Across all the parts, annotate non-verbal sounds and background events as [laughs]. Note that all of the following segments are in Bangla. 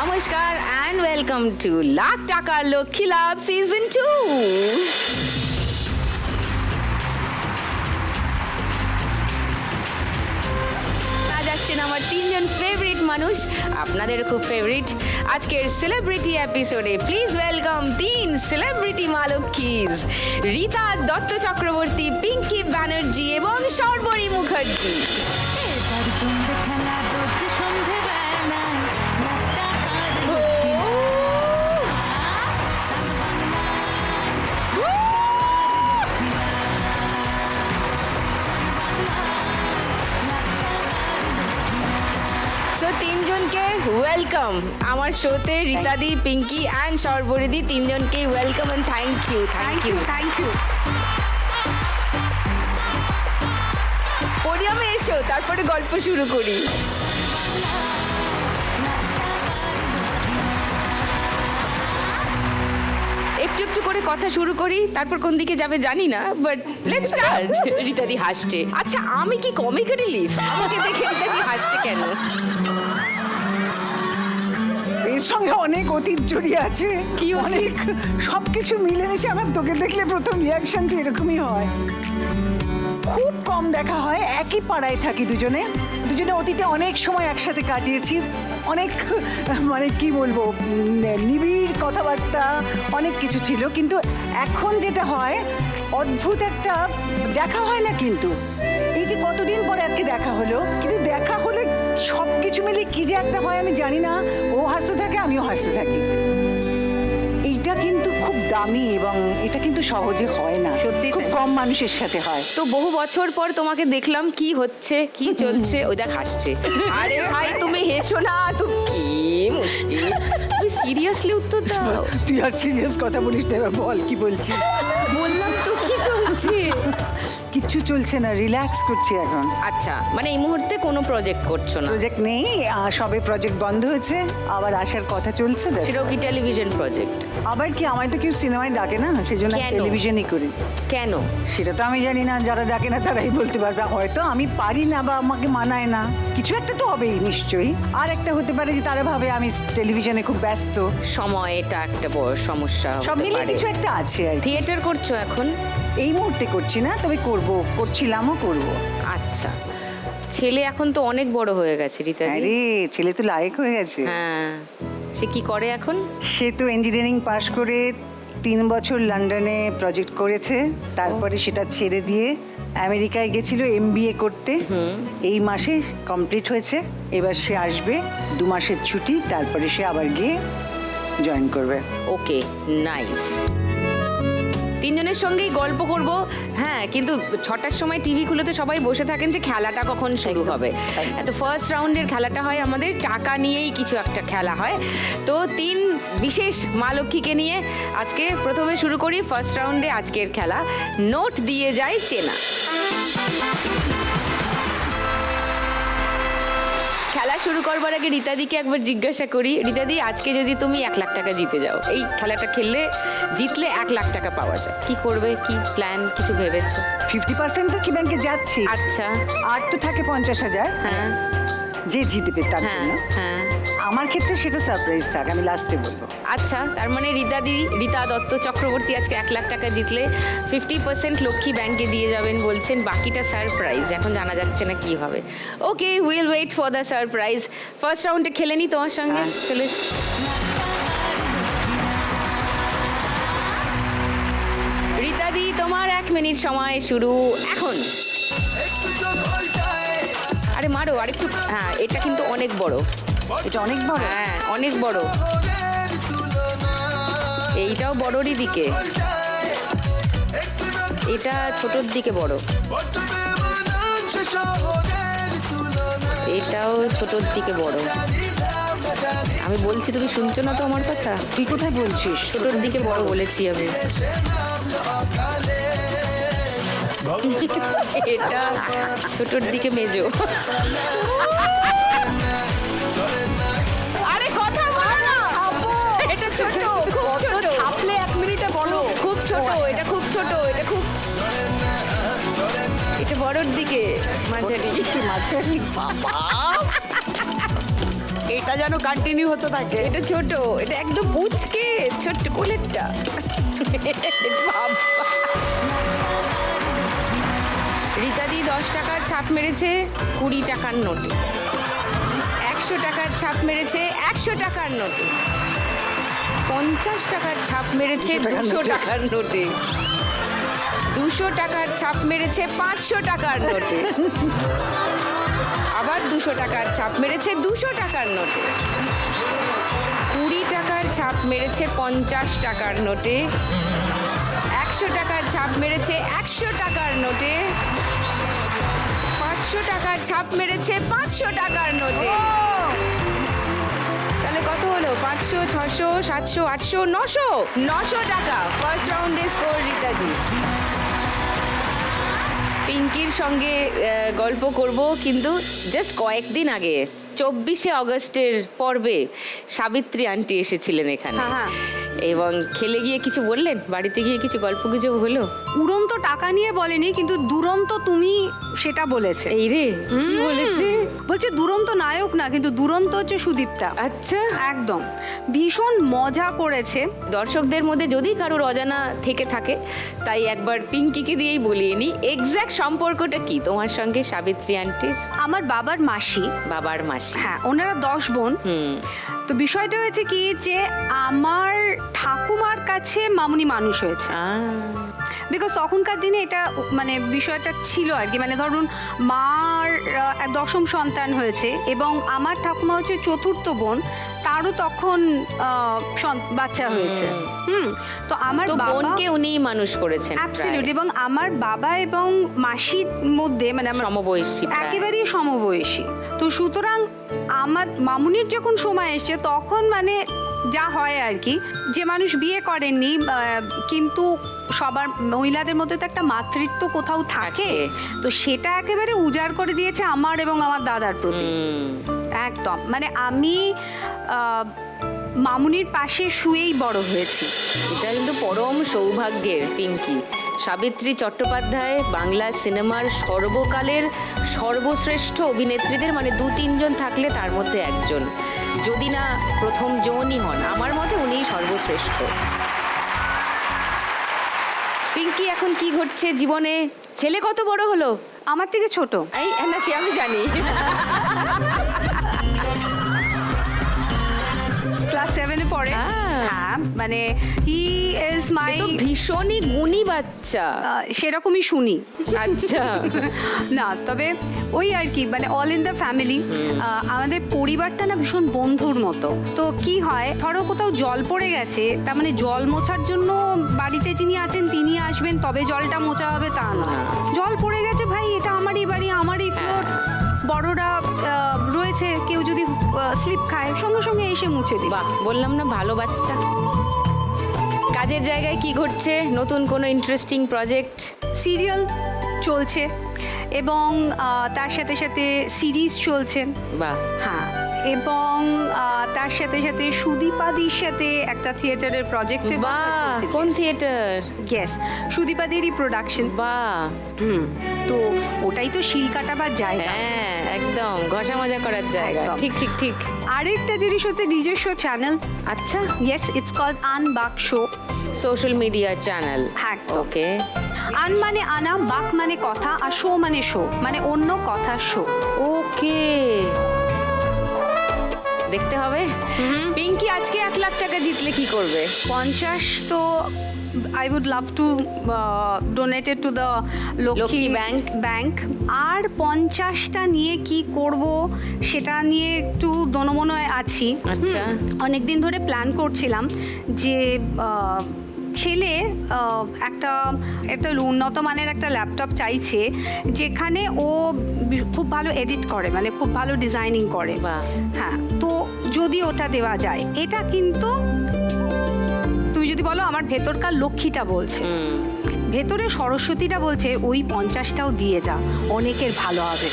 নমস্কার অ্যান্ড ওয়েলকাম টু লাখ টাকার লক্ষ্মী লাভ সিজন টু আসছেন আমার তিনজন ফেভারিট মানুষ, আপনাদের খুব ফেভারিট আজকের সেলিব্রিটি এপিসোডে প্লিজ ওয়েলকাম তিন সেলিব্রিটি মালকিজ রীতা দত্ত চক্রবর্তী, পিঙ্কি ব্যানার্জি এবং সর্বরী মুখার্জি। তিনজনকে ওয়েলকাম আমার শোতে রীতাদি পিঙ্কি অ্যান্ড সর্বরিদি তিনজনকে welcome and thank you thank you thank you পোডিয়ামে এসো তারপরে গল্প শুরু করি। একটু একটু করে কথা শুরু করি তারপর কোন দিকে যাবে জানি না বাট লেটস স্টার্ট রীতাদি হাসছে। আচ্ছা আমি কি কমিক রিলিফ আমাকে দেখে রীতাদি হাসছে কেন? এর সঙ্গে অনেক অতীত জড়িয়ে আছে। কি? অনেক সবকিছু মিলেমিশে আমার তোকে দেখলে প্রথম রিয়াকশন তো এরকমই হয়। খুব কম দেখা হয় একই পাড়ায় থাকি দুজনে। দুজনে অতীতে অনেক সময় একসাথে কাটিয়েছি। অনেক মানে কি বলব নিবিড় কথাবার্তা অনেক কিছু ছিল। কিন্তু এখন যেটা হয় অদ্ভুত একটা দেখা হয় না কিন্তু। এই যে কতদিন পরে আজকে দেখা হলো কিন্তু দেখা সব কিছু মিলে কি যে একটা হয় আমি জানি না। ও হাসতে থাকে আমিও হাসতে থাকি। এইটা কিন্তু খুব দামি এবং এটা কিন্তু সহজে হয় না। সত্যি খুব কম মানুষের সাথে হয়। তো বহু বছর পর তোমাকে দেখলাম কি হচ্ছে কি চলছে ওই দেখ হাসছে। আরে ভাই তুমি হেসো না তো কি মুশকিল। তুমি সিরিয়াসলি উত্তর দাও। তুই আর সিরিয়াস কথা বলিস না এবার বল কি বলছি বললাম তো কি চলছে? কিচ্ছু চলছে না রিল্যাক্স করছি এখন। আচ্ছা মানে এই মুহূর্তে কোনো প্রজেক্ট করছ না? প্রজেক্ট নেই আহ, সবে প্রজেক্ট বন্ধ হয়েছে আবার আসার কথা চলছে that's সেটাও all. কি টেলিভিশন প্রজেক্ট আবার কি আমায় তো কেউ সিনেমায় ডাকে না সেই জন্য কেন? টেলিভিশনই করি। কেন? সেটা তো আমি জানি না যারা ডাকে না তারাই বলতে পারবে। হয়তো আমি পারি না বা আমাকে মানায় না। কিছু একটা তো হবেই নিশ্চয়ই। আর একটা হতে পারে যে তারা ভাবে আমি টেলিভিশনে খুব ব্যস্ত। সময় এটা একটা বড় সমস্যা সব হতে মিলিয়ে পারে। কিছু একটা আছে আর কি। থিয়েটার করছ এখন? এই মুহূর্তে করছি না তবে করব করছিলামও করব। আচ্ছা। ছেলে এখন তো অনেক বড় হয়ে গেছে রীতা আরে ছেলে তো লায়ক হয়ে গেছে। হ্যাঁ। সে কি করে এখন? সে তো ইঞ্জিনিয়ারিং পাশ করে তিন বছর লন্ডনে প্রজেক্ট করেছে তারপরে সেটা ছেড়ে দিয়ে আমেরিকায় গেছিল এম করতে। এই মাসে কমপ্লিট হয়েছে এবার সে আসবে দু মাসের ছুটি তারপরে সে আবার গিয়ে জয়েন করবে। ওকে নাইস তিনজনের সঙ্গেই গল্প করব। হ্যাঁ কিন্তু ছটার সময় টিভি খুলে তো সবাই বসে থাকেন যে খেলাটা কখন শুরু হবে। তো ফার্স্ট রাউন্ডের খেলাটা হয় আমাদের টাকা নিয়েই কিছু একটা খেলা হয়। তো তিন বিশেষ মা লক্ষ্মীকে নিয়ে আজকে প্রথমে শুরু করি ফার্স্ট রাউন্ডে আজকের খেলা। নোট দিয়ে যায় চেনা। খেলা শুরু করবার আগে রীতাদিকে একবার জিজ্ঞাসা করি রীতাদি আজকে যদি তুমি এক লাখ টাকা জিতে যাও এই খেলাটা খেললে জিতলে এক লাখ টাকা পাওয়া যায়। কি করবে? কি প্ল্যান কিছু ভেবেছো? ফিফটি পার্সেন্ট তো কি ব্যাংকে যাচ্ছি। আচ্ছা। আর তো থাকে পঞ্চাশ হাজার। হ্যাঁ। যে জিতবে তার হ্যাঁ হ্যাঁ। আমার ক্ষেত্রে সেটা সারপ্রাইজ থাক আমি লাস্টে বলব। আচ্ছা তার মানে রীতাদি রীতা দত্ত চক্রবর্তী আজকে এক লাখ টাকা জিতলে ফিফটি পার্সেন্ট লক্ষ্মী ব্যাংকে দিয়ে যাবেন বলছেন বাকিটা সারপ্রাইজ এখন জানা যাচ্ছে না কি হবে। Okay will wait for the surprise first রাউন্ডে খেলে নি তোমার সঙ্গে? হ্যাঁ। চলে রীতাদি তোমার এক মিনিট সময় শুরু। এখন। আরে মারো আরেকটু হ্যাঁ এটা কিন্তু অনেক বড়। এটা অনেক বড়। হ্যাঁ অনেক বড়। এইটাও বড়রই দিকে। এটা ছোটর দিকে বড়। এটাও ছোটর দিকে বড়। আমি বলছি তুমি শুনছো না তো আমার কথা? তুই কোথায় বলছিস? ছোটর দিকে বড় বলেছি আমি। এটা ছোটর দিকে মেজো। ছোট এটা খুব এটা বড়র দিকে মাঝারি। মাঝারি বাবা। এটা যেন কন্টিনিউ হতে থাকে। এটা ছোট এটা একদম পুচকে ছোট্ট কোলেরটা। রীতাদি দশ টাকার ছাপ মেরেছে কুড়ি টাকার নোটে। একশো টাকার ছাপ মেরেছে একশো টাকার নোটে। পঞ্চাশ টাকার ছাপ মেরেছে দুশো টাকার নোটে। দুশো টাকার ছাপ মেরেছে পাঁচশো টাকার নোটে। আবার দুশো টাকার ছাপ মেরেছে দুশো টাকার নোটে। কুড়ি টাকার ছাপ মেরেছে পঞ্চাশ টাকার নোটে। একশো টাকার ছাপ মেরেছে একশো টাকার নোটে। পাঁচশো টাকার ছাপ মেরেছে পাঁচশো টাকার নোটে। তাহলে কত হলো? পাঁচশো, ছশো, সাতশো, আটশো, নশো? নশো টাকা। ফার্স্ট রাউন্ডে স্কোর রীতাদি পিঙ্কির সঙ্গে গল্প করব কিন্তু জাস্ট কয়েকদিন আগে। চব্বিশে অগস্টের পর্বে সাবিত্রী আন্টি এসেছিলেন এখানে। হ্যাঁ, হ্যাঁ। এবং খেলে গিয়ে কিছু বললেন? বাড়িতে গিয়ে কিছু গল্প গুজব হলো? উড়ন্ত টাকা নিয়ে বলেনি কিন্তু দুরন্ত তুমি সেটা বলেছে। এই রে কি বলেছে? বলছে দুরন্ত নায়ক না কিন্তু দুরন্ত হচ্ছে সুদীপ্তা। আচ্ছা। একদম। ভীষণ মজা করেছে। দর্শকদের মধ্যে যদি কারোর অজানা থেকে থাকে তাই একবার পিঙ্কিকে দিয়েই বলিয়ে নি এক্স্যাক্ট সম্পর্কটা কি তোমার সঙ্গে সাবিত্রী আন্টির? আমার বাবার মাসি। বাবার মাসি। হ্যাঁ ওনারা দশ বোন। হুম। তো বিষয়টা হয়েছে কি যে আমার ঠাকুমার কাছে মামুনি মানুষ হয়েছে। বিকজ তখনকার দিনে এটা মানে বিষয়টা ছিল আর কি। মানে ধরুন মার দশম সন্তান হয়েছে এবং আমার ঠাকুমা হচ্ছে চতুর্থ বোন তারও তখন বাচ্চা হয়েছে। হুম। তো আমার বোনকে উনিই মানুষ করেছেন অ্যাবসলিউট এবং আমার বাবা এবং মাসির মধ্যে মানে আমার সমবয়সী একেবারেই সমবয়সী। তো সুতরাং আমার মামুনির যখন সময় এসছে তখন মানে যা হয় আর কি যে মানুষ বিয়ে করেননি কিন্তু সবার মহিলাদের মধ্যে তো একটা মাতৃত্ব কোথাও থাকে। তো সেটা একেবারে উজাড় করে দিয়েছে আমার এবং আমার দাদার প্রতি। একদম। মানে আমি মামুনির পাশে শুয়েই বড় হয়েছি। এটা কিন্তু পরম সৌভাগ্যের পিঙ্কি। সাবিত্রী চট্টোপাধ্যায় বাংলা সিনেমার সর্বকালের সর্বশ্রেষ্ঠ অভিনেত্রীদের মানে দু তিনজন থাকলে তার মধ্যে একজন। যদি না প্রথম জনই হন আমার মতে উনিই সর্বশ্রেষ্ঠ। পিঙ্কি এখন কি ঘটছে জীবনে? ছেলে কত বড় হলো? আমার থেকে ছোট। এই না সে আমি জানি। ক্লাস সেভেনে পড়ে। হ্যাঁ। মানে হি ইজ মাই ভীষণই গুণী বাচ্চা। সেরকমই শুনি। আচ্ছা। না তবে ওই আর কি মানে অল ইন দ্য ফ্যামিলি আমাদের পরিবারটা না ভীষণ বন্ধুর মতো। তো কি হয় ধরো কোথাও জল পড়ে গেছে তার মানে জল মোছার জন্য বাড়িতে যিনি আছেন তিনি আসবেন তবে জলটা মোছা হবে তা না। জল পড়ে গেছে ভাই এটা আমারই বাড়ি আমারই ফ্লোর বড়রা রয়েছে কেউ যদি স্লিপ খায় সঙ্গে সঙ্গে এসে মুছে দিই বাহ বললাম না ভালো বাচ্চা। কাজের জায়গায় কি ঘটছে? নতুন কোনো ইন্টারেস্টিং প্রজেক্ট সিরিয়াল চলছে এবং তার সাথে সাথে সিরিজ চলছে। বাহ। হ্যাঁ। এবং তার সাথে সাথে সুদীপাদির সাথে একটা থিয়েটারের প্রজেক্টে কোন থিয়েটার? ইয়েস সুদীপাদেরই প্রোডাকশন বাহ। হুম তো ওটাই তো শিল কাটাবার জায়গা। হ্যাঁ একদম ঘষা মজা করার জায়গা। ঠিক ঠিক ঠিক। আরেকটা জিনিস হচ্ছে নিজস্ব চ্যানেল আচ্ছা। ইয়েস ইটস কল আন বাক শো সোশ্যাল মিডিয়া চ্যানেল একদম। ওকে আন মানে আনা বাক মানে কথা আর শো মানে শো মানে অন্য কথা শো ওকে দেখতে হবে। পিঙ্কি আজকে এক লাখ টাকা জিতলে কি করবে? পঞ্চাশ তো I would love to donated to the Lakshmi bank. Bank আর পঞ্চাশটা নিয়ে কি করব সেটা নিয়ে একটু দনমনয় আছি। আচ্ছা। অনেক দিন ধরে প্ল্যান করছিলাম যে ছেলে একটা একটা উন্নত মানের একটা ল্যাপটপ চাইছে যেখানে ও খুব ভালো এডিট করে মানে খুব ভালো ডিজাইনিং করে। হ্যাঁ তো যদি ওটা দেওয়া যায় এটা কিন্তু তুই যদি বলো আমার ভেতরকার লক্ষ্মীটা বলছে ভেতরে সরস্বতীটা বলছে ওই পঞ্চাশটাও দিয়ে যা অনেকের ভালো হবে।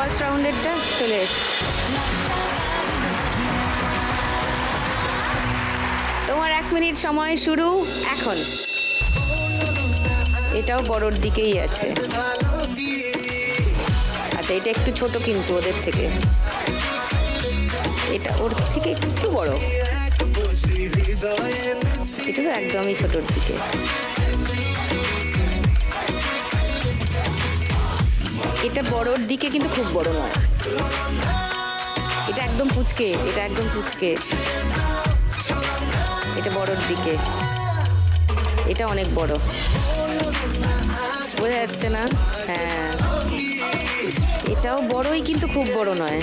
ফার্স্ট রাউন্ডেরটা চলে এস তোমার এক মিনিট সময় শুরু এখন। এটাও বড়োর দিকেই আছে। আচ্ছা এটা একটু ছোট কিন্তু ওদের থেকে। এটা ওর থেকে একটু বড়। এটা তো একদমই ছোটর দিকে। এটা বড়র দিকে কিন্তু খুব বড় নয়। এটা একদম পুচকে, এটা একদম পুচকে। এটা বড়োর দিকে। এটা অনেক বড়। বোঝা যাচ্ছে না? হ্যাঁ। এটাও বড়ই কিন্তু খুব বড় নয়।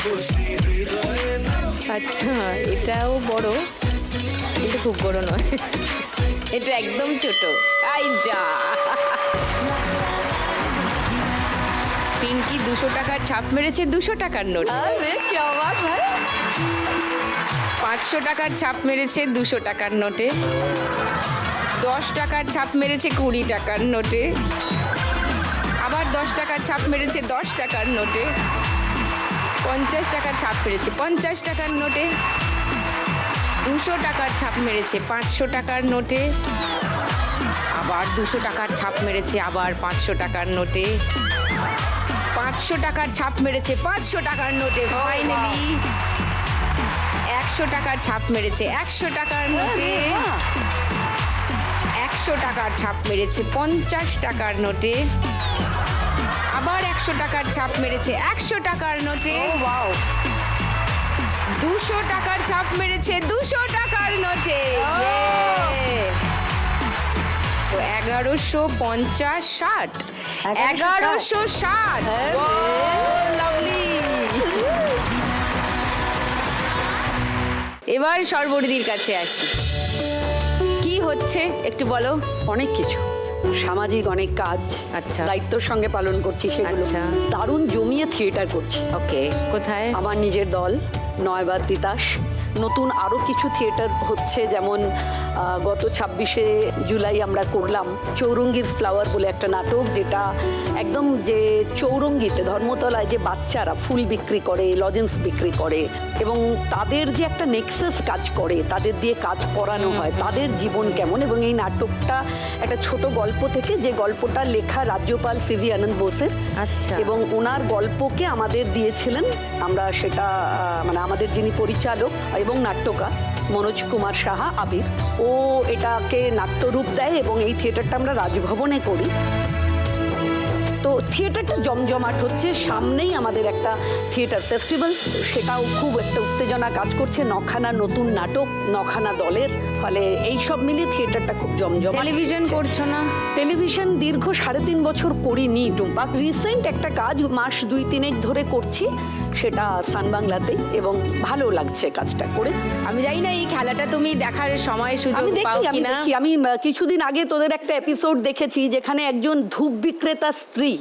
আচ্ছা এটাও বড়, কিন্তু খুব বড় নয়। এটা একদম ছোট। আই যা। পিঙ্কি দুশো টাকার ছাপ মেরেছে দুশো টাকার নোট। পাঁচশো টাকার ছাপ মেরেছে দুশো টাকার নোটে। দশ টাকার ছাপ মেরেছে কুড়ি টাকার নোটে। আবার দশ টাকার ছাপ মেরেছে দশ টাকার নোটে। পঞ্চাশ টাকার ছাপ মেরেছে পঞ্চাশ টাকার নোটে। দুশো টাকার ছাপ মেরেছে পাঁচশো টাকার নোটে। আবার দুশো টাকার ছাপ মেরেছে আবার পাঁচশো টাকার নোটে। পাঁচশো টাকার ছাপ মেরেছে পাঁচশো টাকার নোটে ফাইনালি একশো টাকার ছাপ মেরেছে একশো টাকার নোটে। একশো টাকার ছাপ মেরেছে পঞ্চাশ টাকার নোটে। আবার একশো টাকার ছাপ মেরেছে একশো টাকার নোটে। দুশো টাকার ছাপ মেরেছে দুশো টাকার নোটে! এগারোশো পঞ্চাশ ষাট। এগারোশো ষাট। লাভলি এবার সর্বরিদির কাছে আসি। কি হচ্ছে একটু বলো? অনেক কিছু। সামাজিক অনেক কাজ আচ্ছা। দায়িত্বর সঙ্গে পালন করছি সেগুলো। আচ্ছা। দারুণ জমিয়ে থিয়েটার করছি। ওকে কোথায়? আমার নিজের দল নয়বার তিতাস। নতুন আরও কিছু থিয়েটার হচ্ছে যেমন গত ছাব্বিশে জুলাই আমরা করলাম চৌরঙ্গির ফ্লাওয়ার বলে একটা নাটক যেটা একদম যে চৌরঙ্গিতে ধর্মতলায় যে বাচ্চারা ফুল বিক্রি করে লজেন্স বিক্রি করে এবং তাদের যে একটা নেক্সাস কাজ করে তাদের দিয়ে কাজ করানো হয় তাদের জীবন কেমন এবং এই নাটকটা একটা ছোট গল্প থেকে যে গল্পটা লেখা রাজ্যপাল সিভি আনন্দ বোসের আচ্ছা। এবং ওনার গল্পকে আমাদের দিয়েছিলেন আমরা সেটা মানে আমাদের যিনি পরিচালক এবং নাট্যকার মনোজ কুমার সাহা, আবির। ও এটাকে নাট্যরূপ দেয় এবং এই থিয়েটারটা আমরা রাজভবনে করি। তো থিয়েটারটা জমজমাট হচ্ছে, সামনেই আমাদের একটা থিয়েটার ফেস্টিভ্যাল। সেটাও খুব একটা উত্তেজনা কাজ করছে। নখানা নতুন নাটক, নখানা দলের ফলে এই সব মিলিয়ে থিয়েটারটা খুব জমজম টেলিভিশন করছ না? টেলিভিশন দীর্ঘ সাড়ে তিন বছর করিনি টুম্পা। রিসেন্ট একটা কাজ মাস দুই তিনেক ধরে করছি সেটা সান বাংলাতে এবং ভালো লাগছে কাজটা করে। আমি জানি না এই খেলাটা তুমি দেখার সময় সুযোগ পাও কিনা? আমি কিছুদিন আগে তোদের একটা এপিসোড দেখেছি যেখানে একজন ধূপ বিক্রেতা স্ত্রী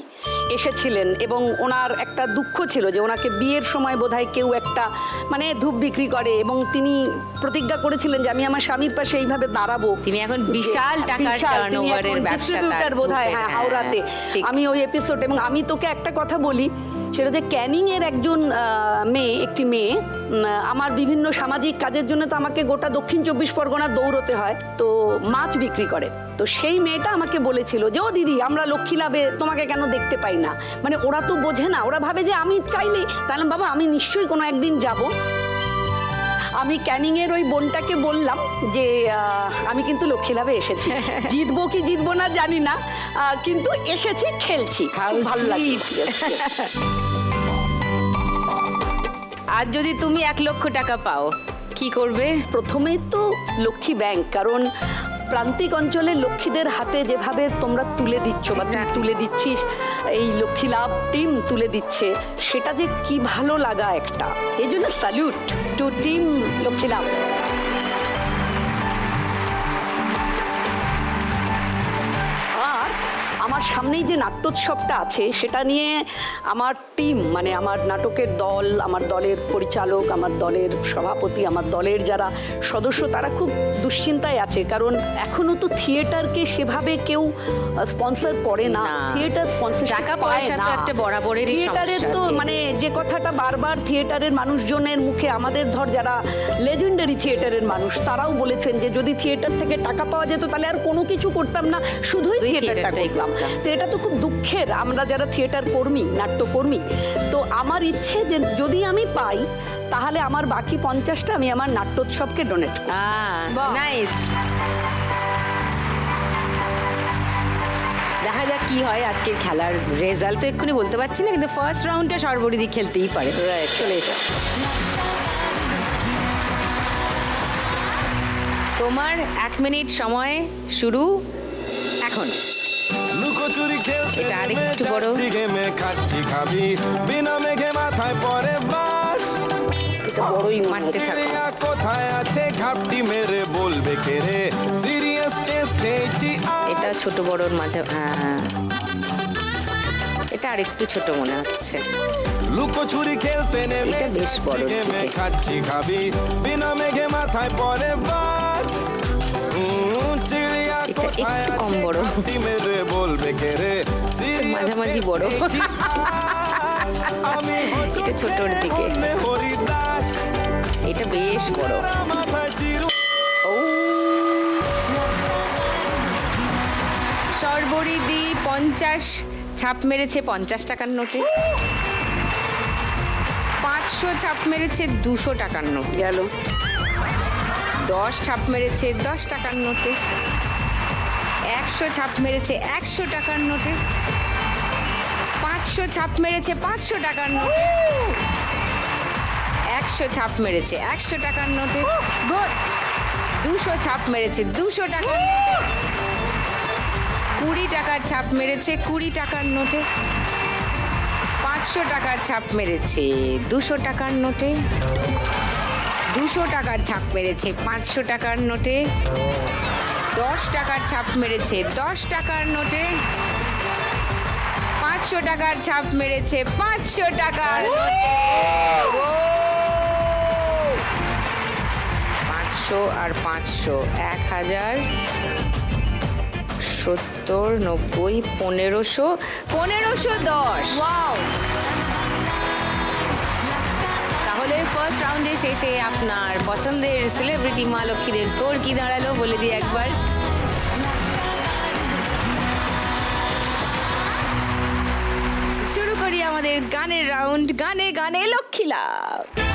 এসেছিলেন এবং ওনার একটা দুঃখ ছিল যে ওনাকে বিয়ের সময় বোধহয় কেউ একটা মানে ধূপ বিক্রি করে এবং তিনি প্রতিজ্ঞা করেছিলেন যে আমি আমার স্বামীর পাশে এইভাবে দাঁড়াবো। তিনি এখন বিশাল টাকার ব্যবসা বোধহয় হ্যাঁ হ্যাঁ, হাওড়াতে আমি ওই এপিসোড এবং আমি তোকে একটা কথা বলি সেটা যে ক্যানিং এর একজন মেয়ে একটি মেয়ে আমার বিভিন্ন সামাজিক কাজের জন্য তো আমাকে গোটা দক্ষিণ চব্বিশ পরগনা দৌড়তে হয় তো মাছ বিক্রি করে। তো সেই মেয়েটা আমাকে বলেছিল যে ও দিদি আমরা লক্ষ্মী লাভে তোমাকে কেন দেখতে পাই না? মানে ওরা তো বোঝে না ওরা ভাবে যে আমি চাইলে তাহলে বাবা আমি নিশ্চয়ই কোনো একদিন যাব। আমি ক্যানিং এর ওই বোনটাকে বললাম যে আমি কিন্তু লক্ষ্মী লাভে এসেছি। [laughs] জিতবো কি জিতবো না জানি না কিন্তু এসেছি খেলছি। ভালো লাগছে. [laughs] আর যদি তুমি এক লক্ষ টাকা পাও কি করবে? প্রথমে তো লক্ষ্মী ব্যাংক কারণ প্রান্তিক অঞ্চলে লক্ষ্মীদের হাতে যেভাবে তোমরা তুলে দিচ্ছ বা তুলে দিচ্ছিস এই লক্ষ্মী লাভ টিম তুলে দিচ্ছে সেটা যে কি ভালো লাগা একটা। এই জন্য salute to team Lakshmi love. আমার সামনেই যে নাট্যোৎসবটা আছে সেটা নিয়ে আমার টিম মানে আমার নাটকের দল আমার দলের পরিচালক আমার দলের সভাপতি আমার দলের যারা সদস্য তারা খুব দুশ্চিন্তায় আছে। কারণ এখনও তো থিয়েটারকে সেভাবে কেউ স্পন্সর করে না। থিয়েটার স্পন্সর টাকা পয়সা তো একটা বরাবরেরই থিয়েটারের তো মানে যে কথাটা বারবার থিয়েটারের মানুষজনের মুখে আমাদের ধর যারা লেজেন্ডারি থিয়েটারের মানুষ তারাও বলেছেন যে যদি থিয়েটার থেকে টাকা পাওয়া যেত তাহলে আর কোনো কিছু করতাম না। শুধুই থিয়েটারটা করতাম। তো এটা তো খুব দুঃখের আমরা যারা থিয়েটার কর্মী নাট্যকর্মী তো আমার ইচ্ছে যে যদি আমি পাই তাহলে আমার বাকি পঞ্চাশটা আমি আমার নাট্যোৎসবকে ডোনেট নাইস দেখা যাক কি হয় আজকের খেলার রেজাল্ট তো এক্ষুনি বলতে পারছি না কিন্তু ফার্স্ট রাউন্ডটা সর্বরিদি খেলতেই পারে। চলে এসো। তোমার এক মিনিট সময় শুরু এখন। এটা আরেকটু বড়। খাচ্ছি খাবি। বিনা মেঘে মাথায় পরে এটা বড়ই মারতে থাকো। কোথায় আছে? ঘাপটি মেরে বলবে কে রে? সিরিয়াস টেস্ট নেইছি এটা ছোট বড়র মাঝে হ্যাঁ হ্যাঁ। এটা আরেকটু ছোট মনে হচ্ছে। লুকোচুরি খেলতে নেমে এটা বেশ বড়। খাচ্ছি খাবি। বিনা মেঘে মাথায় পরে বাস একটু কম বড়। মাঝামাঝি বড়। এটা ছোটর দিকে। এটা বেশ বড় সর্বরিদি পঞ্চাশ ছাপ মেরেছে পঞ্চাশ টাকার নোটে পাঁচশো ছাপ মেরেছে দুশো টাকার নোটে গেল দশ ছাপ মেরেছে দশ টাকার নোটে একশো ছাপ মেরেছে একশো টাকার নোটে। পাঁচশো ছাপ মেরেছে পাঁচশো টাকার নোটে। একশো ছাপ মেরেছে একশো টাকার নোটে। দুশো ছাপ মেরেছে দুশো টাকার কুড়ি টাকার ছাপ মেরেছে কুড়ি টাকার নোটে। পাঁচশো টাকার ছাপ মেরেছে দুশো টাকার নোটে। দুশো টাকার ছাপ মেরেছে পাঁচশো টাকার নোটে। দশ টাকার ছাপ মেরেছে। দশ টাকার নোটে পাঁচশো টাকার ছাপ মেরেছে। পাঁচশো টাকার পাঁচশো আর পাঁচশো, এক হাজার সত্তর, নব্বই, পনেরোশো পনেরোশো দশ। ফার্স্ট রাউন্ডে শেষে আপনার পছন্দের সেলিব্রিটি মা লক্ষ্মীদের স্কোর কি দাঁড়াল বলে দিই একবার। শুরু করি আমাদের গানের রাউন্ড গানে গানে লক্ষ্মী লাভ।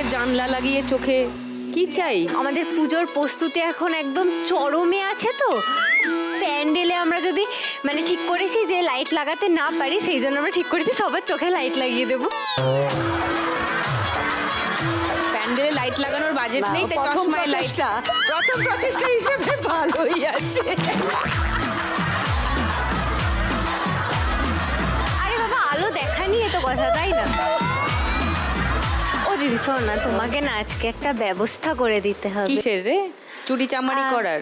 সবুজ জানলা লাগিয়ে চোখে। কি চাই? আমাদের পুজোর প্রস্তুতি এখন একদম চরমে আছে তো। প্যান্ডেলে আমরা যদি মানে ঠিক করেছি যে লাইট লাগাতে না পারি সেই জন্য আমরা ঠিক করেছি সবার চোখে লাইট লাগিয়ে দেবো। প্যান্ডেলে লাইট লাগানোর বাজেট নেই তাই চশমায় লাইটটা। প্রথম প্রচেষ্টা হিসেবে ভালোই আছে। আরে বাবা আলো দেখা নিয়ে তো কথা তাই না? ও দিদি না তোমাকে না আজকে একটা ব্যবস্থা করে দিতে হবে। কিসের রে? চুরি চামারি করার।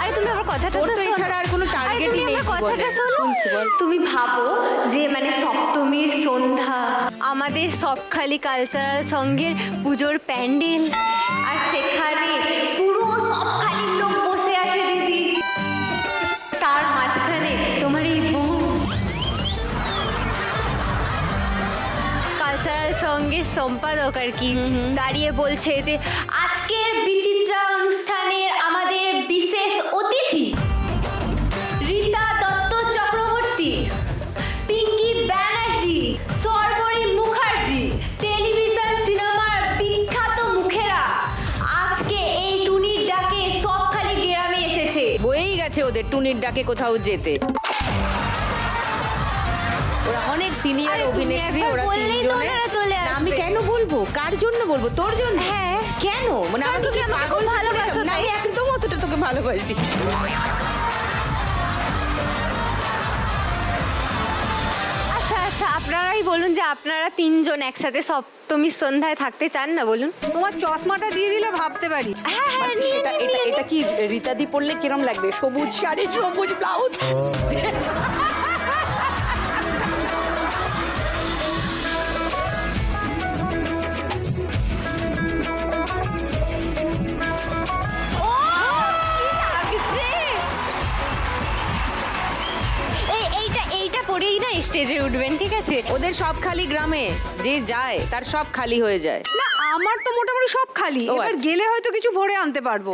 আরে তুমি আমার কথাটা তোর তো এছাড়া আর কোনো টার্গেটই তুমি নেই জীবনে। শুনছি বল। তুমি ভাবো যে মানে সপ্তমীর সন্ধ্যা আমাদের সবখালি কালচারাল সঙ্গের পুজোর প্যান্ডেল আর সেখানে সঙ্গের সম্পাদক আর কি। দাঁড়িয়ে বলছে যে আজকের বিচিত্রা অনুষ্ঠানের আমাদের বিশেষ অতিথি রীতা দত্ত চক্রবর্তী পিঙ্কি ব্যানার্জি সর্বরী মুখার্জি টেলিভিশন সিনেমার বিখ্যাত মুখেরা আজকে এই টুনির ডাকে সবখালি গ্রামে এসেছে। বয়েই গেছে ওদের টুনির ডাকে কোথাও যেতে। ওরা অনেক সিনিয়র অভিনেত্রী ওরা তিনজনে। আমি কেন বলব? কার জন্য বলব? তোর জন্য? হ্যাঁ। কেন? মানে আমি তোকে পাগল ভালোবাসো, না, আমি একদম অতটা তোকে ভালোবাসি। আচ্ছা আচ্ছা আপনারাই বলুন যে আপনারা তিনজন একসাথে সপ্তমীর সন্ধ্যায় থাকতে চান না বলুন। তোমার চশমাটা দিয়ে দিলে ভাবতে পারি। হ্যাঁ হ্যাঁ নিয়ে এটা নিন, এটা এটা কি রীতাদি পড়লে কিরম লাগবে? সবুজ শাড়ি সবুজ ব্লাউজ? না স্টেজে উঠবেন ঠিক আছে? ওদের সব খালি গ্রামে যে যায় তার সব খালি হয়ে যায়। না আমার তো মোটামুটি সব খালি। ও এবার আচ্ছা। গেলে হয়তো কিছু ভরে আনতে পারব।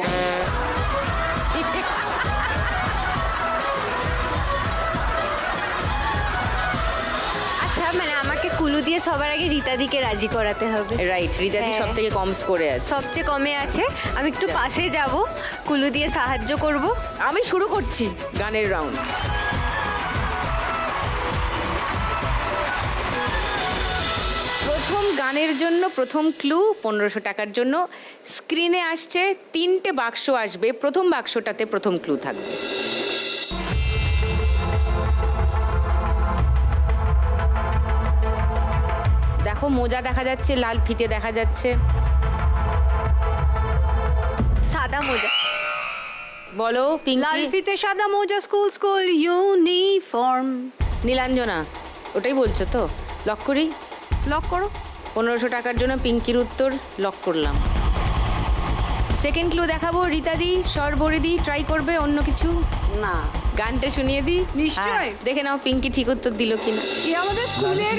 আচ্ছা মানে আমাকে কুলু দিয়ে সবার আগে রীতাদিকে রাজি করাতে হবে। রাইট রিতাদি হ্যাঁ। সব থেকে কম স্কোরে আছে। সবচেয়ে কমে আছে। আমি একটু পাশে যাব কুলু দিয়ে সাহায্য করব। আমি শুরু করছি গানের রাউন্ড গানের জন্য প্রথম ক্লু পনেরোশো টাকার জন্য স্ক্রিনে আসছে তিনটে বাক্স আসবে। প্রথম বাক্সটাতে প্রথম ক্লু থাকবে। দেখো মোজা দেখা যাচ্ছে লাল ফিতে দেখা যাচ্ছে। সাদা মোজা। বলো লাল ফিতে সাদা মোজা স্কুল স্কুল ইউনিফর্ম। নীলাঞ্জনা ওটাই বলছো তো? লক করি। লক করো। পনেরোশো টাকার জন্য পিঙ্কির উত্তর লক করলাম। সেকেন্ড ক্লু দেখাবো রীতাদি সরবরিদি ট্রাই করবে অন্য কিছু? না। গানটা শুনিয়ে দিই নিশ্চয়ই। হ্যাঁ, দেখে নাও পিঙ্কি ঠিক উত্তর দিল কিনা। এ আমাদের স্কুলের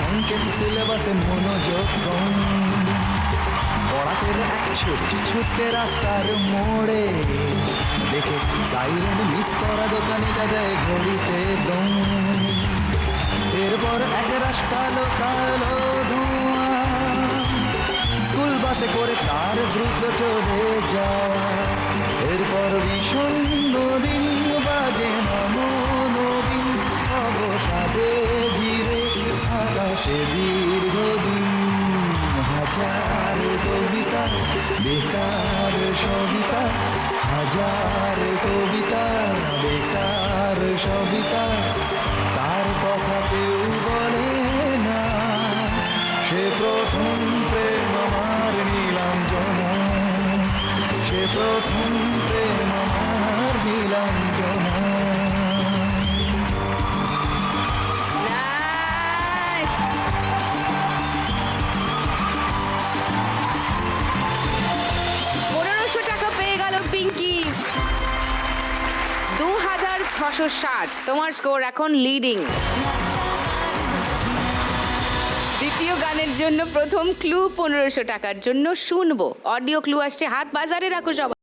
সংকেত সিলেবাসে মনোযোগ কম পড়াতের এক ছুট ছুটতে রাস্তার মোড়ে। দেখে সাইরেন মিস করা দোকানে দেয় ঘড়িতে দম। এরপর এক রাস কালো ধোঁয়া। স্কুল বাসে করে তার দ্রুত চলে যাওয়া এরপর ভীষণ নদীন বাজে নবীন অবসাদে ঘিরে আকাশে দীর্ঘদিন হাজার কবিতা, বেকার সবিতা, হাজার কবিতা, বেকার সবিতা। তার কথা কেউ বলে না, সে প্রথম প্রেম আমার নীলাঞ্জনা। সে প্রথম প্রেম আমার নীলাঞ্জনা। দু হাজার ছশো ষাট। তোমার স্কোর এখন লিডিং দ্বিতীয় গানের জন্য প্রথম ক্লু পনেরোশো টাকার জন্য শুনব। অডিও ক্লু আসছে হাত বাজারে রাখো সবাই